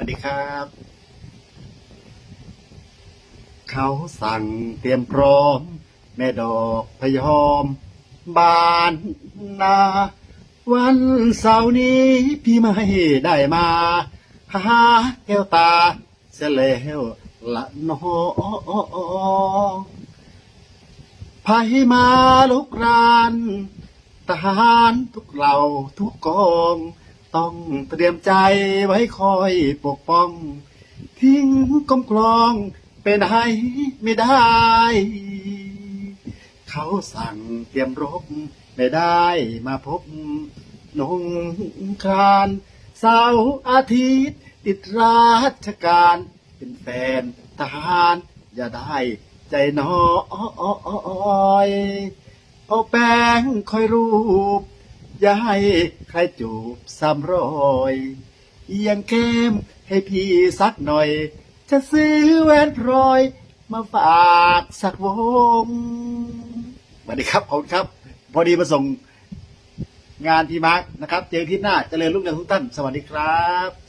วัสดีครับ เขาสั่งเตรียมพร้อม แม่ดอกพยอม บานนา วันเสาร์นี้พี่ไม่ได้มาหาแก้วตาเสียแล้วละน้องไผมาลุกรานทหารทุกเหล่าทุกกอง ต้องเตรียมใจไว้คอยปกป้อง ทิ้งกองกลองเป็นให้ไม่ได้ เขาสั่งเตรียมรบไม่ได้มาพบนงคานเสาร์อาทิตย์ติดราชการ เป็นแฟนทหาร อย่าได้ใจน้อยเอาแป้งคอยรูป อย่าให้ใครจูบซ้ำรอยเอียงเข้มให้พี่สักหน่อย จะซื้อแหวนพลอย มาฝากสักวงสวัสดีครับขอบคุณครับ พอดีมาส่งงานที่มาร์กนะครับ เจอที่หน้าเจริญรุ่งเรืองทุกท่าน สวัสดีครับ